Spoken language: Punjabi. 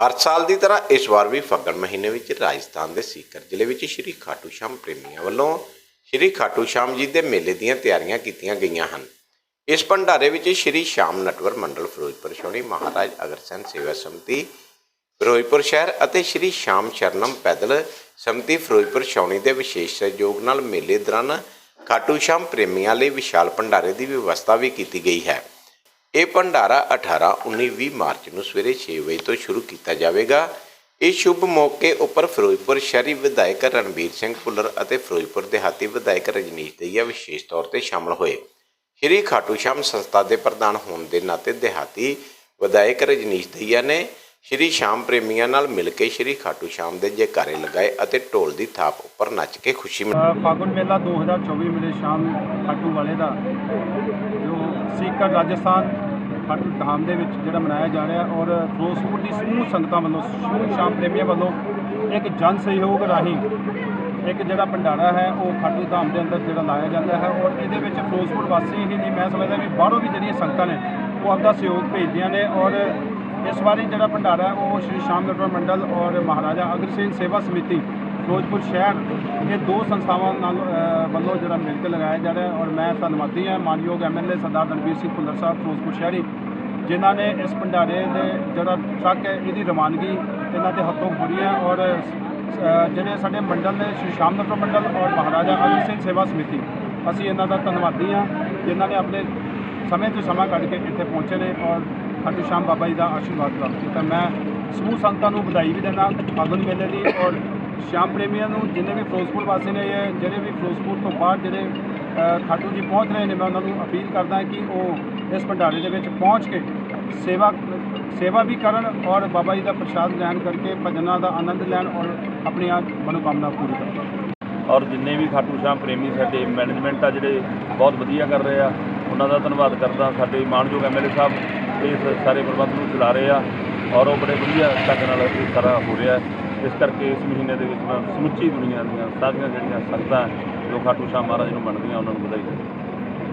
ਹਰ ਸਾਲ ਦੀ ਤਰ੍ਹਾਂ ਇਸ ਵਾਰ ਵੀ ਫੱਗਣ ਮਹੀਨੇ ਵਿੱਚ ਰਾਜਸਥਾਨ ਦੇ ਸੀਕਰ ਜ਼ਿਲ੍ਹੇ ਵਿੱਚ ਸ਼੍ਰੀ ਖਾਟੂ ਸ਼ਾਮ ਪ੍ਰੇਮੀਆਂ ਵੱਲੋਂ ਸ਼੍ਰੀ ਖਾਟੂ ਸ਼ਾਮ ਜੀ ਦੇ ਮੇਲੇ ਦੀਆਂ ਤਿਆਰੀਆਂ ਕੀਤੀਆਂ ਗਈਆਂ ਹਨ। ਇਸ ਭੰਡਾਰੇ ਵਿੱਚ ਸ਼੍ਰੀ ਸ਼ਾਮ ਨਟਵਰ ਮੰਡਲ ਫਿਰੋਜ਼ਪੁਰ ਸ਼੍ਰੋਣੀ ਮਹਾਰਾਜ ਅਗਰਸੈਨ ਸੇਵਾ ਸਮਿਤੀ ਫਿਰੋਜ਼ਪੁਰ ਸ਼ਹਿਰ ਅਤੇ ਸ਼੍ਰੀ ਸ਼ਾਮ ਸ਼ਰਨਮ ਪੈਦਲ ਸਮਿਤੀ ਫਿਰੋਜ਼ਪੁਰ ਛਾਉਣੀ ਦੇ ਵਿਸ਼ੇਸ਼ ਸਹਿਯੋਗ ਨਾਲ ਮੇਲੇ ਦੌਰਾਨ ਖਾਟੂ ਸ਼ਾਮ ਪ੍ਰੇਮੀਆਂ ਲਈ ਵਿਸ਼ਾਲ ਭੰਡਾਰੇ ਦੀ ਵਿਵਸਥਾ ਵੀ ਕੀਤੀ ਗਈ ਹੈ। ਇਹ ਭੰਡਾਰਾ 18 19 20 ਮਾਰਚ ਨੂੰ ਸਵੇਰੇ 6 ਵਜੇ ਤੋਂ ਸ਼ੁਰੂ ਕੀਤਾ ਜਾਵੇਗਾ। ਇਸ ਸ਼ੁਭ ਮੌਕੇ ਉੱਪਰ ਫਿਰੋਜ਼ਪੁਰ ਸ਼ਹਿਰੀ ਵਿਧਾਇਕ ਰਣਬੀਰ ਸਿੰਘ ਭੁੱਲਰ ਅਤੇ ਫਿਰੋਜ਼ਪੁਰ ਦੇਹਾਤੀ ਵਿਧਾਇਕ ਰਜਨੀਸ਼ ਦਈਆ ਵਿਸ਼ੇਸ਼ ਤੌਰ ਤੇ ਸ਼ਾਮਲ ਹੋਏ। ਸ਼੍ਰੀ ਖਾਟੂ ਸ਼ਾਮ ਸੰਸਥਾ ਦੇ ਪ੍ਰਧਾਨ ਹੋਣ ਦੇ ਨਾਤੇ ਦੇਹਾਤੀ ਵਿਧਾਇਕ ਰਜਨੀਸ਼ ਦਈਆ ਨੇ ਸ਼੍ਰੀ ਸ਼ਾਮ ਪ੍ਰੇਮੀਆਂ ਨਾਲ ਮਿਲ ਕੇ ਸ਼੍ਰੀ ਖਾਟੂ ਸ਼ਾਮ ਦੇ ਜੈਕਾਰੇ ਲਗਾਏ ਅਤੇ ਢੋਲ ਦੀ ਥਾਪ ਉੱਪਰ ਨੱਚ ਕੇ ਖੁਸ਼ੀ ਮਨਾਈ ਫਾਗੁਨ ਮੇਲਾ 2024 ਮੇਰੇ ਸ਼ਾਮ ਖਾਟੂ ਵਾਲੇ ਦਾ ਸੀਕਰ ਰਾਜਸਥਾਨ ਖਾਟੂ ਧਾਮ ਦੇ ਵਿੱਚ ਜਿਹੜਾ ਮਨਾਇਆ ਜਾ ਰਿਹਾ ਔਰ ਫਿਰੋਜ਼ਪੁਰ ਦੀ ਸਮੂਹ ਸੰਗਤਾਂ ਵੱਲੋਂ, ਸਮੂਹ ਸ਼ਾਮ ਪ੍ਰੇਮੀਆਂ ਵੱਲੋਂ ਇੱਕ ਜਨ ਸਹਿਯੋਗ ਰਾਹੀਂ ਇੱਕ ਜਿਹੜਾ ਭੰਡਾਰਾ ਹੈ, ਉਹ ਖਾਟੂ ਧਾਮ ਦੇ ਅੰਦਰ ਜਿਹੜਾ ਲਾਇਆ ਜਾਂਦਾ ਹੈ ਔਰ ਇਹਦੇ ਵਿੱਚ ਫਿਰੋਜ਼ਪੁਰ ਵਾਸੀ ਹੀ ਨਹੀਂ, ਮੈਂ ਸਮਝਦਾ ਵੀ ਬਾਹਰੋਂ ਵੀ ਜਿਹੜੀਆਂ ਸੰਗਤਾਂ ਨੇ, ਉਹ ਆਪਦਾ ਸਹਿਯੋਗ ਭੇਜਦੀਆਂ ਨੇ ਔਰ ਇਸ ਵਾਰੀ ਜਿਹੜਾ ਭੰਡਾਰਾ, ਉਹ ਸ਼੍ਰੀ ਸ਼ਾਮ ਨਟਵਰ ਮੰਡਲ ਔਰ ਮਹਾਰਾਜਾ ਅਗਰਸੇਨ ਸੇਵਾ ਸਮਿਤੀ ਫਿਰੋਜ਼ਪੁਰ ਸ਼ਹਿਰ, ਇਹ ਦੋ ਸੰਸਥਾਵਾਂ ਨਾਲ ਵੱਲੋਂ ਜਿਹੜਾ ਮਿਲ ਕੇ ਲਗਾਇਆ ਜਾ ਰਿਹਾ ਔਰ ਮੈਂ ਧੰਨਵਾਦੀ ਹਾਂ ਮਾਨਯੋਗ ਐਮਐਲਏ ਸਰਦਾਰ ਰਣਵੀਰ ਸਿੰਘ ਭੁੱਲਰ ਸਾਹਿਬ ਫਿਰੋਜ਼ਪੁਰ ਸ਼ਹਿਰੀ, ਜਿਨ੍ਹਾਂ ਨੇ ਇਸ ਭੰਡਾਰੇ ਦੇ ਜਿਹੜਾ ਟਰੱਕ ਹੈ, ਇਹਦੀ ਰਵਾਨਗੀ ਇਹਨਾਂ ਦੇ ਹੱਥੋਂ ਹੋਈ ਹੈ ਔਰ ਜਿਹੜੇ ਸਾਡੇ ਮੰਡਲ ਨੇ ਸ਼੍ਰੀ ਸ਼ਾਮ ਨਗਰ ਮੰਡਲ ਔਰ ਮਹਾਰਾਜਾ ਅਜੀਤ ਸਿੰਘ ਸੇਵਾ ਸਮਿਤੀ, ਅਸੀਂ ਇਹਨਾਂ ਦਾ ਧੰਨਵਾਦੀ ਹਾਂ, ਜਿਨ੍ਹਾਂ ਨੇ ਆਪਣੇ ਸਮੇਂ ਤੋਂ ਸਮਾਂ ਕੱਢ ਕੇ ਇੱਥੇ ਪਹੁੰਚੇ ਨੇ ਔਰ ਖਾਟੂ ਸ਼ਾਮ ਬਾਬਾ ਜੀ ਦਾ ਆਸ਼ੀਰਵਾਦ ਪ੍ਰਾਪਤ ਕੀਤਾ। ਮੈਂ ਸਮੂਹ ਸੰਗਤਾਂ ਨੂੰ ਵਧਾਈ ਵੀ ਦਿੰਦਾ ਫਾਗੁਨ ਮੇਲੇ ਦੀ ਔਰ ਸ਼ਾਮ ਪ੍ਰੇਮੀਆਂ ਨੂੰ ਜਿੰਨੇ ਵੀ ਫਿਰੋਜ਼ਪੁਰ ਵਾਸੀ ਨੇ ਜਿਹੜੇ ਵੀ ਫਿਰੋਜ਼ਪੁਰ ਤੋਂ ਬਾਹਰ ਜਿਹੜੇ ਖਾਟੂ ਜੀ ਪਹੁੰਚ ਰਹੇ ਨੇ, ਮੈਂ ਉਹਨਾਂ ਨੂੰ ਅਪੀਲ ਕਰਦਾ ਕਿ ਉਹ ਇਸ ਭੰਡਾਰੇ ਦੇ ਵਿੱਚ ਪਹੁੰਚ ਕੇ ਸੇਵਾ ਸੇਵਾ ਵੀ ਕਰਨ ਔਰ ਬਾਬਾ ਜੀ ਦਾ ਪ੍ਰਸ਼ਾਦ ਲੈਣ ਕਰਕੇ ਭਜਨਾਂ ਦਾ ਆਨੰਦ ਲੈਣ ਔਰ ਆਪਣੀਆਂ ਮਨੋਕਾਮਨਾ ਪੂਰੀ ਕਰਨ ਔਰ ਜਿੰਨੇ ਵੀ ਖਾਟੂ ਸ਼ਾਮ ਪ੍ਰੇਮੀ ਸਾਡੇ ਮੈਨੇਜਮੈਂਟ ਆ ਜਿਹੜੇ ਬਹੁਤ ਵਧੀਆ ਕਰ ਰਹੇ ਆ, ਉਹਨਾਂ ਦਾ ਧੰਨਵਾਦ ਕਰਦਾ ਸਾਡੇ ਮਾਣਯੋਗ ਐਮਐਲਏ ਸਾਹਿਬ ਇਸ ਸਾਰੇ ਪ੍ਰਬੰਧ ਨੂੰ ਚਲਾ ਰਹੇ ਆ ਔਰ ਉਹ ਬੜੇ ਵਧੀਆ ਢੰਗ ਨਾਲ ਇਹ ਸਾਰਾ ਹੋ ਰਿਹਾ ਹੈ। ਇਸ ਕਰਕੇ ਇਸ ਮਹੀਨੇ ਦੇ ਵਿੱਚ ਮੈਂ ਸਮੁੱਚੀ ਦੁਨੀਆ ਦੀਆਂ ਸਾਰੀਆਂ ਜਿਹੜੀਆਂ ਸੰਗਤਾਂ ਜੋ ਖਾਟੂ ਸ਼ਾਮ ਮਹਾਰਾਜ ਨੂੰ ਮੰਨਦੀਆਂ ਉਹਨਾਂ ਨੂੰ ਵਧਾਈ ਦਿੰਦਾ